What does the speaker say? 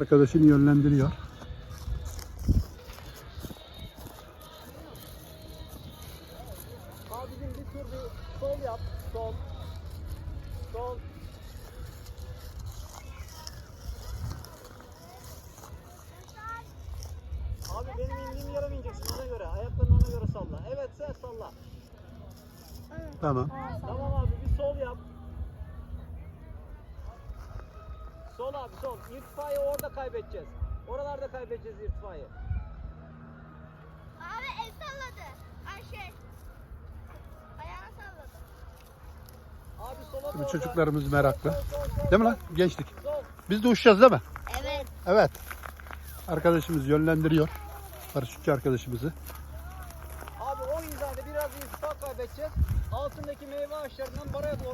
Arkadaşını yönlendiriyor. Abicim bir tur bir sol yap. Sol. Sol. Abi benim indiğim yere mi ineceksin ona göre? Ayaklarını ona göre salla. Evet sen salla. Tamam. Tamam abi bir sol yap. Sol abi sol. İrtifayı orada kaybedeceğiz. Oralarda kaybedeceğiz irtifayı. Abi el salladı. Ay şey. Ayağını salladı. Abi sola Bu doğru. çocuklarımız meraklı. Sol, sol, sol, Değil mi lan? Gençlik. Sol. Biz de uçacağız değil mi? Evet. Evet. Arkadaşımız yönlendiriyor. Paraşütçü arkadaşımızı. Abi o hizada biraz irtifa kaybedeceğiz. Altındaki meyve ağaçlarından buraya doğru